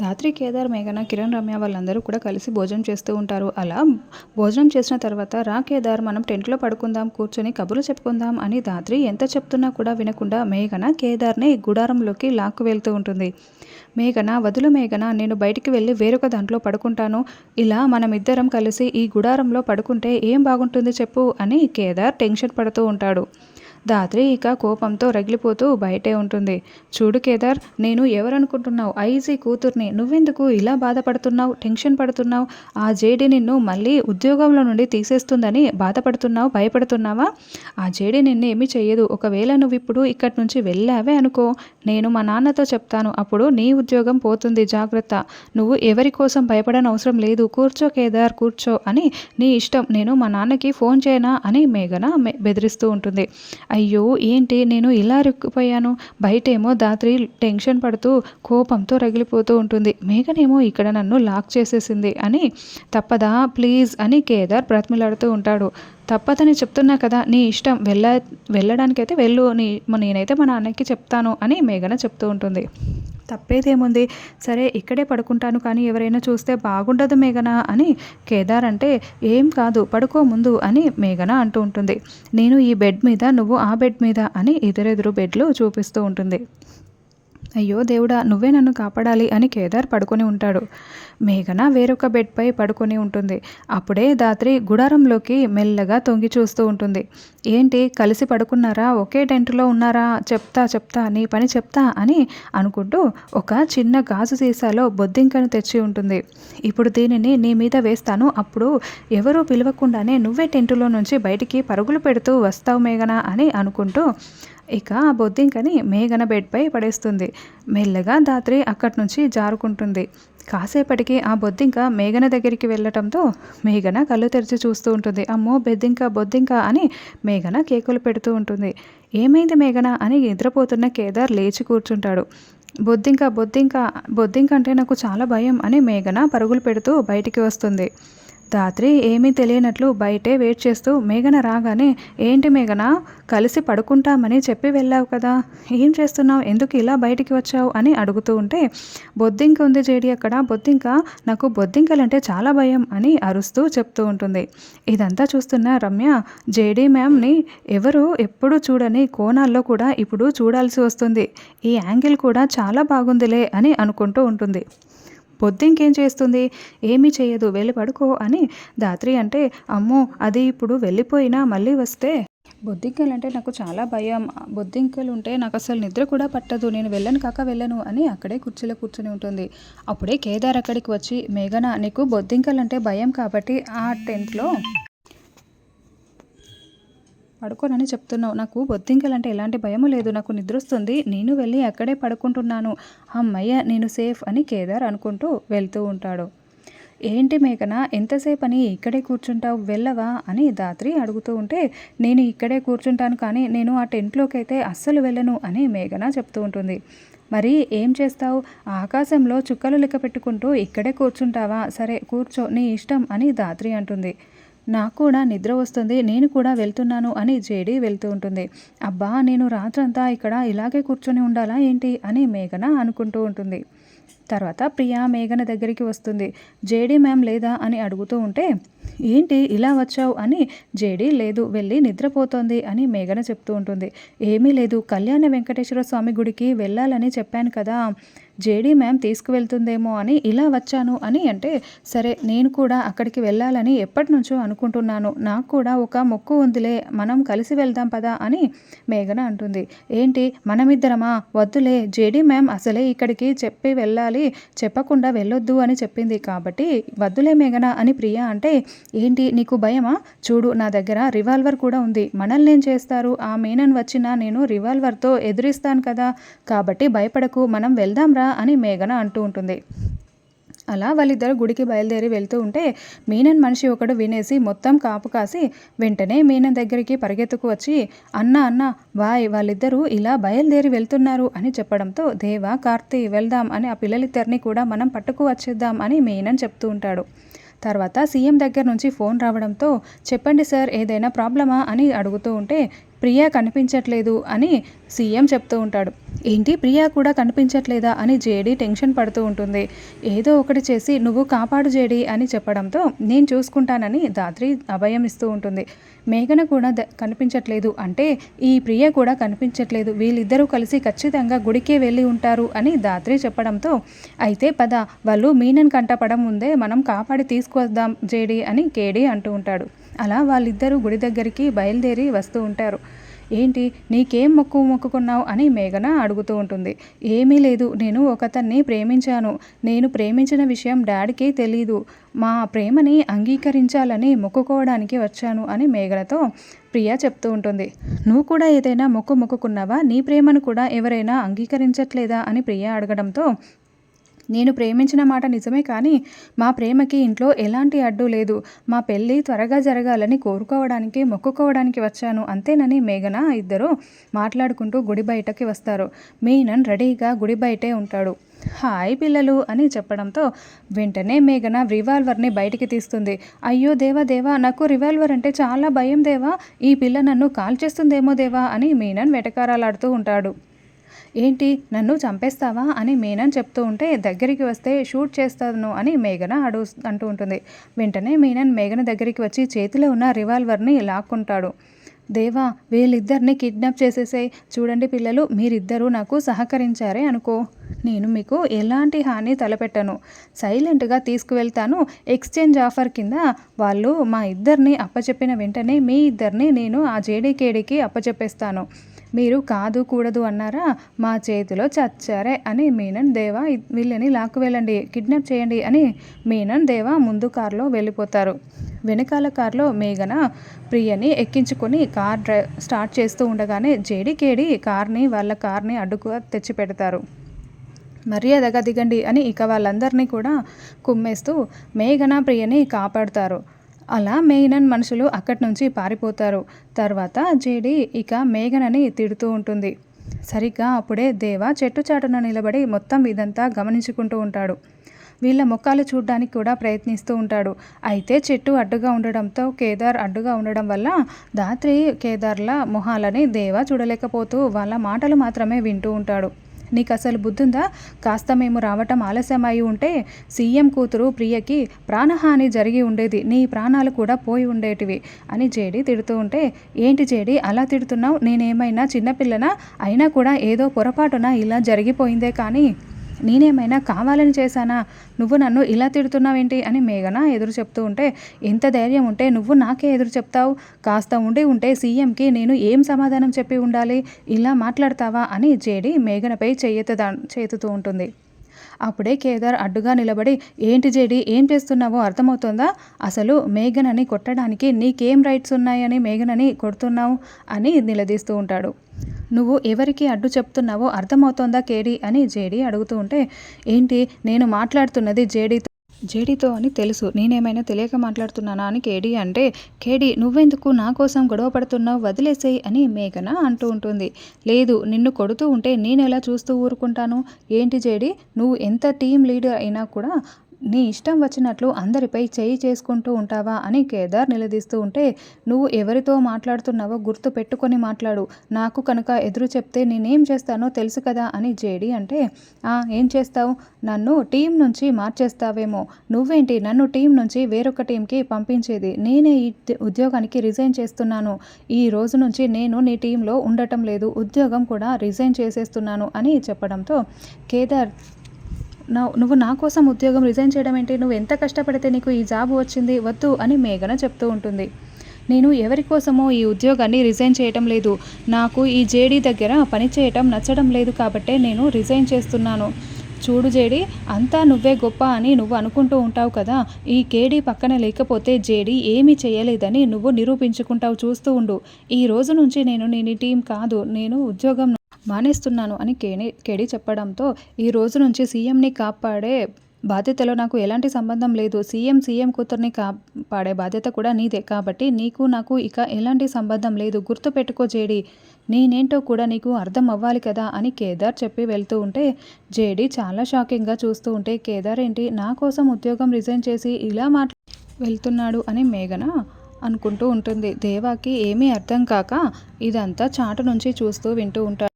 ధాత్రి కేదార్ మేఘన కిరణ్ రమ్య వాళ్ళందరూ కూడా కలిసి భోజనం చేస్తూ ఉంటారు. అలా భోజనం చేసిన తర్వాత రా కేదార్ మనం టెంట్లో పడుకుందాం కూర్చొని కబుర్లు చెప్పుకుందాం అని ధాత్రి ఎంత చెప్తున్నా కూడా వినకుండా మేఘన కేదార్ని గుడారంలోకి లాక్కు వెళ్తూ ఉంటుంది. మేఘన వదులు మేఘన నేను బయటికి వెళ్ళి వేరొక దాంట్లో పడుకుంటాను. ఇలా మనమిద్దరం కలిసి ఈ గుడారంలో పడుకుంటే ఏం బాగుంటుంది చెప్పు అని కేదార్ టెన్షన్ పడుతూ ఉంటాడు. ధాత్రి ఇక కోపంతో రగిలిపోతూ బయటే ఉంటుంది. చూడు కేదార్ నేను ఎవరనుకుంటున్నావు? ఐజీ కూతుర్ని నువ్వెందుకు ఇలా బాధపడుతున్నావు? టెన్షన్ పడుతున్నావు? ఆ జేడి నిన్ను మళ్ళీ ఉద్యోగంలో నుండి తీసేస్తుందని బాధపడుతున్నావు? భయపడుతున్నావా? ఆ జేడి నిన్ను ఏమీ చెయ్యదు. ఒకవేళ నువ్వు ఇప్పుడు ఇక్కడి నుంచి వెళ్ళావే అనుకో. నేను మా నాన్నతో చెప్తాను. అప్పుడు నీ ఉద్యోగం పోతుంది. జాగ్రత్త. నువ్వు ఎవరి కోసం భయపడని అవసరం లేదు. కూర్చో కేదార్ కూర్చో అని నీ ఇష్టం. నేను మా నాన్నకి ఫోన్ చేయనా అని మేఘన బెదిరిస్తూ ఉంటుంది. అయ్యో ఏంటి నేను ఇలా రుక్కిపోయాను? బయటేమో దాత్రి టెన్షన్ పడుతూ కోపంతో రగిలిపోతూ ఉంటుంది. మేఘనేమో ఇక్కడ నన్ను లాక్ చేసేసింది అని తప్పదా ప్లీజ్ అని కేదార్ బ్రతిమిలాడుతూ ఉంటాడు. తప్పదని చెప్తున్నా కదా నీ ఇష్టం. వెళ్ళ వెళ్ళడానికైతే వెళ్ళు. నీ నేనైతే మా నాన్నకి చెప్తాను అని మేఘన చెప్తూ ఉంటుంది. తప్పేదేముంది? సరే ఇక్కడే పడుకుంటాను కానీ ఎవరైనా చూస్తే బాగుండదు మేఘన అని కేదార్ అంటే ఏం కాదు పడుకో ముందు అని మేఘన అంటూ ఉంటుంది. నేను ఈ బెడ్ మీద నువ్వు ఆ బెడ్ మీద అని ఎదురెదురు బెడ్లు చూపిస్తూ ఉంటుంది. అయ్యో దేవుడా నువ్వే నన్ను కాపాడాలి అని కేదార్ పడుకొని ఉంటాడు. మేఘన వేరొక బెడ్పై పడుకొని ఉంటుంది. అప్పుడే దాత్రి గుడారంలోకి మెల్లగా తొంగి చూస్తూ ఉంటుంది. ఏంటి కలిసి పడుకున్నారా? ఒకే టెంట్లో ఉన్నారా? చెప్తా చెప్తా నీ పని చెప్తా అని అనుకుంటూ ఒక చిన్న గాజు సీసాలో బొద్దింకను తెచ్చి ఉంటుంది. ఇప్పుడు దీనిని నీ మీద వేస్తాను. అప్పుడు ఎవరూ పిలవకుండానే నువ్వే టెంటులో నుంచి బయటికి పరుగులు పెడుతూ వస్తావు మేఘన అని అనుకుంటూ ఇక ఆ బొద్దింకని మేఘన బెడ్పై పడేస్తుంది. మెల్లగా దాత్రి అక్కడి నుంచి జారుకుంటుంది. కాసేపటికి ఆ బొద్దింక మేఘన దగ్గరికి వెళ్ళటంతో మేఘన కళ్ళు తెరిచి చూస్తూ ఉంటుంది. అమ్మో బెద్దింక బొద్దింక అని మేఘన కేకులు పెడుతూ ఉంటుంది. ఏమైంది మేఘన అని నిద్రపోతున్న కేదార్ లేచి కూర్చుంటాడు. బొద్దింక బొద్దింక బొద్దింక అంటే నాకు చాలా భయం అని మేఘన పరుగులు పెడుతూ బయటికి వస్తుంది. రాత్రి ఏమీ తెలియనట్లు బయటే వెయిట్ చేస్తూ మేఘన రాగానే ఏంటి మేఘన కలిసి పడుకుంటామని చెప్పి వెళ్ళావు కదా. ఏం చేస్తున్నావు? ఎందుకు ఇలా బయటికి వచ్చావు? అని అడుగుతూ ఉంటే బొద్దింక ఉంది జేడి అక్కడ. బొద్దింక నాకు బొద్దింకలంటే చాలా భయం అని అరుస్తూ చెప్తూ ఉంటుంది. ఇదంతా చూస్తున్న రమ్య జేడీ మ్యామ్ని ఎవరు ఎప్పుడు చూడని కోణాల్లో కూడా ఇప్పుడు చూడాల్సి వస్తుంది. ఈ యాంగిల్ కూడా చాలా బాగుందిలే అని అనుకుంటూ ఉంటుంది. పొద్దుంకేం చేస్తుంది? ఏమీ చేయదు వెళ్ళి పడుకో అని దాత్రి అంటే అమ్మో అది ఇప్పుడు వెళ్ళిపోయినా మళ్ళీ వస్తే? బొద్దింకలు అంటే నాకు చాలా భయం. బొద్దింకలు ఉంటే నాకు అసలు నిద్ర కూడా పట్టదు. నేను వెళ్ళను కాక వెళ్ళను అని అక్కడే కుర్చీలో కూర్చొని ఉంటుంది. అప్పుడే కేదార్ అక్కడికి వచ్చి మేఘన నీకు బొద్దింకలు అంటే భయం కాబట్టి ఆ టెంట్లో పడుకోనని చెప్తున్నావు. నాకు బొద్దింకలంటే ఎలాంటి భయము లేదు. నాకు నిద్రొస్తుంది. నేను వెళ్ళి అక్కడే పడుకుంటున్నాను. అమ్మయ్య నేను సేఫ్ అని కేదార్ అనుకుంటూ వెళ్తూ ఉంటాడు. ఏంటి మేఘన ఎంతసేపు అని ఇక్కడే కూర్చుంటావు? వెళ్ళవా? అని దాత్రి అడుగుతూ ఉంటే నేను ఇక్కడే కూర్చుంటాను కానీ నేను ఆ టెంట్లోకి అయితే అస్సలు వెళ్ళను అని మేఘన చెప్తూ ఉంటుంది. మరి ఏం చేస్తావు? ఆకాశంలో చుక్కలు లెక్క పెట్టుకుంటూ ఇక్కడే కూర్చుంటావా? సరే కూర్చో నీ ఇష్టం అని దాత్రి అంటుంది. నాకు కూడా నిద్ర వస్తుంది నేను కూడా వెళ్తున్నాను అని జేడి వెళ్తూ ఉంటుంది. అబ్బా నేను రాత్రంతా ఇక్కడ ఇలాగే కూర్చొని ఉండాలా ఏంటి అని మేఘన అనుకుంటూ ఉంటుంది. తర్వాత ప్రియా మేఘన దగ్గరికి వస్తుంది. జేడీ మ్యామ్ లేదా అని అడుగుతూ ఉంటే ఏంటి ఇలా వచ్చావు? అని జేడీ లేదు వెళ్ళి నిద్రపోతోంది అని మేఘన చెప్తూ ఉంటుంది. ఏమీ లేదు కళ్యాణ వెంకటేశ్వర స్వామి గుడికి వెళ్ళాలని చెప్పాను కదా జేడీ మ్యామ్ తీసుకువెళ్తుందేమో అని ఇలా వచ్చాను అని అంటే సరే నేను కూడా అక్కడికి వెళ్ళాలని ఎప్పటి నుంచో అనుకుంటున్నాను. నాకు కూడా ఒక మొక్కు ఉందిలే మనం కలిసి వెళ్దాం పదా అని మేఘన అంటుంది. ఏంటి మనమిద్దరమా? వద్దులే జేడీ మ్యామ్ అసలే ఇక్కడికి చెప్పి వెళ్ళాలి చెప్పకుండా వెళ్ళొద్దు అని చెప్పింది. కాబట్టి వద్దులే మేఘన అని ప్రియా అంటే ఏంటి నీకు భయమా? చూడు నా దగ్గర రివాల్వర్ కూడా ఉంది. మనల్ని ఏం చేస్తారు? ఆ మీనన్ వచ్చినా నేను రివాల్వర్తో ఎదురిస్తాను కదా. కాబట్టి భయపడకు మనం వెళ్దాంరా అని మేఘన అంటూ ఉంటుంది. అలా వాళ్ళిద్దరు గుడికి బయలుదేరి వెళ్తూ ఉంటే మీనన్ మనిషి ఒకడు వినేసి మొత్తం కాపు కాసి వెంటనే మీనన్ దగ్గరికి పరిగెత్తుకు వచ్చి అన్న అన్న వాయ్ వాళ్ళిద్దరూ ఇలా బయలుదేరి వెళ్తున్నారు అని చెప్పడంతో దేవా కార్తీ వెళ్దాం అని ఆ పిల్లలిద్దరిని కూడా మనం పట్టుకు వచ్చేద్దాం అని మీనన్ చెప్తూ ఉంటాడు. తర్వాత సీఎం దగ్గర నుంచి ఫోన్ రావడంతో చెప్పండి సార్ ఏదైనా ప్రాబ్లమా అని అడుగుతూ ఉంటే ప్రియా కనిపించట్లేదు అని సీఎం చెప్తూ ఉంటాడు. ఏంటి ప్రియా కూడా కనిపించట్లేదా అని జేడీ టెన్షన్ పడుతూ ఉంటుంది. ఏదో ఒకటి చేసి నువ్వు కాపాడు జేడీ అని చెప్పడంతో నేను చూసుకుంటానని దాత్రి అభయం ఇస్తూ ఉంటుంది. మేఘన కూడా కనిపించట్లేదు అంటే ఈ ప్రియ కూడా కనిపించట్లేదు. వీళ్ళిద్దరూ కలిసి ఖచ్చితంగా గుడికే వెళ్ళి ఉంటారు అని దాత్రి చెప్పడంతో అయితే పద వాళ్ళు మీనన్ కంటపడం ముందే మనం కాపాడి తీసుకొద్దాం జేడి అని కేడి అంటూ ఉంటాడు. అలా వాళ్ళిద్దరూ గుడి దగ్గరికి బయలుదేరి వస్తూ ఉంటారు. ఏంటి నీకేం మొక్కు మొక్కుకున్నావు అని మేఘన అడుగుతూ ఉంటుంది. ఏమీ లేదు నేను ఒకతన్ని ప్రేమించాను. నేను ప్రేమించిన విషయం డాడీకి తెలీదు. మా ప్రేమని అంగీకరించాలని మొక్కుకోవడానికి వచ్చాను అని మేఘనతో ప్రియా చెప్తూ ఉంటుంది. నువ్వు కూడా ఏదైనా మొక్కు మొక్కుకున్నావా? నీ ప్రేమను కూడా ఎవరైనా అంగీకరించట్లేదా? అని ప్రియా అడగడంతో నేను ప్రేమించిన మాట నిజమే కానీ మా ప్రేమకి ఇంట్లో ఎలాంటి అడ్డు లేదు. మా పెళ్ళి త్వరగా జరగాలని కోరుకోవడానికి మొక్కుకోవడానికి వచ్చాను. అంతేనని మేఘన ఇద్దరు మాట్లాడుకుంటూ గుడి బయటకి వస్తారు. మీనన్ రెడీగా గుడి బయటే ఉంటాడు. హాయ్ పిల్లలు అని చెప్పడంతో వెంటనే మేఘన రివాల్వర్ని బయటికి తీస్తుంది. అయ్యో దేవా దేవా నాకు రివాల్వర్ అంటే చాలా భయం దేవా. ఈ పిల్ల నన్ను కాల్ చేస్తుందేమో దేవా అని మీనన్ వెటకారాలాడుతూ ఉంటాడు. ఏంటి నన్ను చంపేస్తావా అని మీనన్ చెప్తూ ఉంటే దగ్గరికి వస్తే షూట్ చేస్తాను అని మేఘన అడుగు అంటూ ఉంటుంది. వెంటనే మీనన్ మేఘన దగ్గరికి వచ్చి చేతిలో ఉన్న రివాల్వర్ని లాక్కుంటాడు. దేవా వీళ్ళిద్దరిని కిడ్నాప్ చేసేసే చూడండి పిల్లలు మీరిద్దరూ నాకు సహకరించారే అనుకో. నేను మీకు ఎలాంటి హాని తలపెట్టను. సైలెంట్గా తీసుకువెళ్తాను. ఎక్స్చేంజ్ ఆఫర్ కింద వాళ్ళు మా ఇద్దరిని అప్పచెప్పిన వెంటనే మీ ఇద్దరిని నేను ఆ జేడీకేడీకి అప్పచెప్పేస్తాను. మీరు కాదు కూడదు అన్నారా? మా చేతిలో చచ్చారే అని మీనన్ దేవా వీళ్ళని లాక్కు వెళ్ళండి కిడ్నాప్ చేయండి అని మీనన్ దేవా ముందు కారులో వెళ్ళిపోతారు. వెనకాల కారులో మేఘన ప్రియని ఎక్కించుకొని కార్ డ్రై స్టార్ట్ చేస్తూ ఉండగానే జేడికేడి కార్ని వాళ్ళ కార్ని అడ్డుకు తెచ్చి పెడతారు మర్యాదగా దిగండి అని ఇక వాళ్ళందరినీ కూడా కుమ్మేస్తూ మేఘన ప్రియని కాపాడుతారు. అలా మేఘనన్ మనుషులు అక్కడి నుంచి పారిపోతారు. తర్వాత జేడి ఇక మేఘనని తిడుతూ ఉంటుంది. సరిగ్గా అప్పుడే దేవ చెట్టు చాటున నిలబడి మొత్తం ఇదంతా గమనించుకుంటూ ఉంటాడు. వీళ్ళ ముఖాలు చూడడానికి కూడా ప్రయత్నిస్తూ ఉంటాడు. అయితే చెట్టు అడ్డుగా ఉండడంతో కేదార్ అడ్డుగా ఉండడం వల్ల దాత్రి కేదార్ల మొహాలని దేవ చూడలేకపోతూ వాళ్ళ మాటలు మాత్రమే వింటూ ఉంటాడు. నీకు అసలు బుద్ధుందా? కాస్త మేము రావటం ఆలస్యమై ఉంటే సీఎం కూతురు ప్రియకి ప్రాణహాని జరిగి ఉండేది. నీ ప్రాణాలు కూడా పోయి ఉండేటివి అని జేడి తిడుతూ ఉంటే ఏంటి జేడి అలా తిడుతున్నావు? నేనేమైనా చిన్నపిల్లనా? అయినా కూడా ఏదో పొరపాటున ఇలా జరిగిపోయిందే కానీ నేనేమైనా కావాలని చేశానా? నువ్వు నన్ను ఇలా తిడుతున్నావేంటి? అని మేఘన ఎదురు చెప్తూ ఉంటే ఎంత ధైర్యం ఉంటే నువ్వు నాకే ఎదురు చెప్తావు? కాస్త ఉండి ఉంటే సీఎంకి నేను ఏం సమాధానం చెప్పి ఉండాలి? ఇలా మాట్లాడతావా? అని జేడి మేఘనపై చెయ్యెత్తదా చేతుతూ ఉంటుంది. అప్పుడే కేదార్ అడ్డుగా నిలబడి ఏంటి జేడి ఏం చేస్తున్నావో అర్థమవుతుందా? అసలు మేఘనని కొట్టడానికి నీకేం రైట్స్ ఉన్నాయని మేఘనని కొడుతున్నావు? అని నిలదీస్తూ ఉంటాడు. నువ్వు ఎవరికి అడ్డు చెప్తున్నావో అర్థమవుతోందా కేడి అని జేడీ అడుగుతూ ఉంటే ఏంటి నేను మాట్లాడుతున్నది జేడీతో? జేడీతో అని తెలుసు. నేనేమైనా తెలియక మాట్లాడుతున్నానా అని కేడీ అంటే కేడీ నువ్వెందుకు నా కోసం గొడవ పడుతున్నావు? వదిలేసేయి అని మేఘన అంటూ ఉంటుంది. లేదు నిన్ను కొడుతూ ఉంటే నేను ఎలా చూస్తూ ఊరుకుంటాను? ఏంటి జేడి? నువ్వు ఎంత టీం లీడర్ అయినా కూడా నీ ఇష్టం వచ్చినట్లు అందరిపై చేయి చేసుకుంటూ ఉంటావా అని కేదార్ నిలదీస్తూ ఉంటే నువ్వు ఎవరితో మాట్లాడుతున్నావో గుర్తు పెట్టుకొని మాట్లాడు. నాకు కనుక ఎదురు చెప్తే నేనేం చేస్తానో తెలుసు కదా అని జేడి అంటే ఏం చేస్తావు? నన్ను టీం నుంచి మార్చేస్తావేమో. నువ్వేంటి? నన్ను టీం నుంచి వేరొక టీంకి పంపించేది. నేనే ఈ ఉద్యోగానికి రిజైన్ చేస్తున్నాను. ఈ రోజు నుంచి నేను నీ టీంలో ఉండటం లేదు. ఉద్యోగం కూడా రిజైన్ చేసేస్తున్నాను అని చెప్పడంతో కేదార్ నా నువ్వు నా కోసం ఉద్యోగం రిజైన్ చేయడం ఏంటి? నువ్వు ఎంత కష్టపడితే నీకు ఈ జాబ్ వచ్చింది? వద్దు అని మేఘన చెప్తూ ఉంటుంది. నేను ఎవరి కోసమో ఈ ఉద్యోగాన్ని రిజైన్ చేయటం లేదు. నాకు ఈ జేడీ దగ్గర పని చేయటం నచ్చడం లేదు కాబట్టే నేను రిజైన్ చేస్తున్నాను. చూడు జేడి అంతా నువ్వే గొప్ప అని నువ్వు అనుకుంటూ ఉంటావు కదా. ఈ కేడీ పక్కన లేకపోతే జేడి ఏమీ చేయలేదని నువ్వు నిరూపించుకుంటావు చూస్తూ ఉండు. ఈ రోజు నుంచి నేను నేను టీం కాదు నేను ఉద్యోగం మానేస్తున్నాను అని కేని కేడి చెప్పడంతో ఈ రోజు నుంచి సీఎంని కాపాడే బాధ్యతలో నాకు ఎలాంటి సంబంధం లేదు. సీఎం సీఎం కూతుర్ని కాపాడే బాధ్యత కూడా నీదే. కాబట్టి నీకు నాకు ఇక ఎలాంటి సంబంధం లేదు. గుర్తుపెట్టుకో జేడి. నేనేంటో కూడా నీకు అర్థం అవ్వాలి కదా అని కేదార్ చెప్పి వెళ్తూ ఉంటే జేడి చాలా షాకింగ్గా చూస్తూ ఉంటే కేదార్ ఏంటి? నా కోసం ఉద్యోగం రిజైన్ చేసి ఇలా మాట్లా వెళ్తున్నాడు అని మేఘన అనుకుంటూ ఉంటుంది. దేవాకి ఏమీ అర్థం కాక ఇదంతా చాటు నుంచి చూస్తూ వింటూ ఉంటాడు